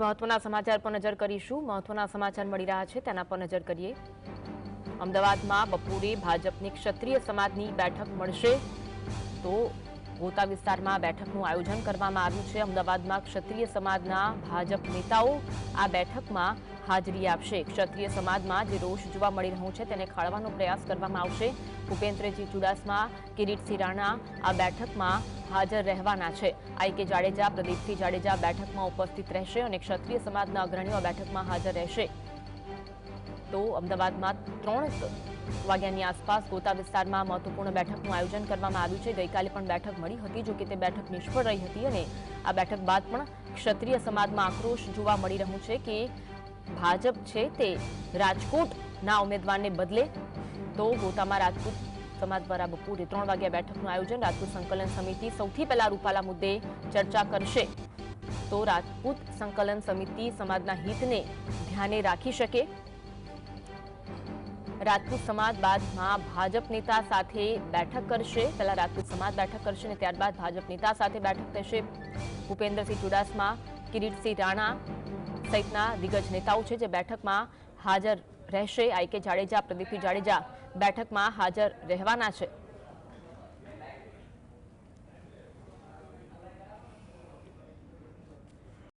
મહત્વના સમાચાર પર નજર કરીશું. મહત્વના સમાચાર મળી રહ્યા છે, તેના પર નજર કરીએ. અમદાવાદમાં બપોરે ભાજપની ક્ષત્રિય સમાજની બેઠક મળશે. તો ગોતા વિસ્તારમાં બેઠકનું આયોજન કરવામાં આવ્યું છે. અમદાવાદમાં ક્ષત્રિય સમાજના ભાજપ નેતાઓ આ બેઠકમાં હાજરી આપશે. ક્ષત્રિય સમાજમાં જે રોષ જોવા મળી રહ્યો છે તેને ખાળવાનો પ્રયાસ કરવામાં આવશે. ભૂપેન્દ્રજી ચુડાસમા, કિરીટસિંહ રાણા આ બેઠકમાં હાજર રહેવાના છે. આઈ કે જાડેજા, પ્રદીપસિંહ જાડેજા બેઠકમાં ઉપસ્થિત રહેશે અને ક્ષત્રિય સમાજના અગ્રણીઓ આ બેઠકમાં હાજર રહેશે. તો અમદાવાદમાં ત્રણ વાગ્યાની આસપાસ ગોતા વિસ્તારમાં મહત્વપૂર્ણ બેઠકનું આયોજન કરવામાં આવ્યું છે. ગઈકાલે પણ બેઠક મળી હતી જો કે તે બેઠક નિષ્ફળ રહી હતી અને આ બેઠક બાદ પણ ક્ષત્રિય સમાજમાં આક્રોશ જોવા મળી રહ્યું છે કે ભાજપ છે તે રાજકોટના ઉમેદવારને બદલે તો ગોતામાં રાજપૂત સમાજ દ્વારા બપોરે ત્રણ વાગ્યા બેઠકનું આયોજન રાજપૂત સંકલન સમિતિ સૌથી પહેલા રૂપાલા મુદ્દે ચર્ચા કરશે. તો રાજપૂત સંકલન સમિતિ સમાજના હિતને ધ્યાને રાખી શકે? રાજપૂત સમાજ બાદમાં ભાજપ નેતા સાથે બેઠક કરશે. પહેલા રાજપૂત સમાજ બેઠક કરશે અને ત્યારબાદ ભાજપ નેતા સાથે બેઠક થશે. ભૂપેન્દ્રસિંહ ચુડાસમા, કિરીટસિંહ રાણા સહિતના દિગ્ગજ નેતાઓ છે જે બેઠકમાં હાજર રહેશે. આઈ કે જાડેજા પ્રદીપસિંહ જાડેજા બેઠકમાં હાજર રહેવાના છે.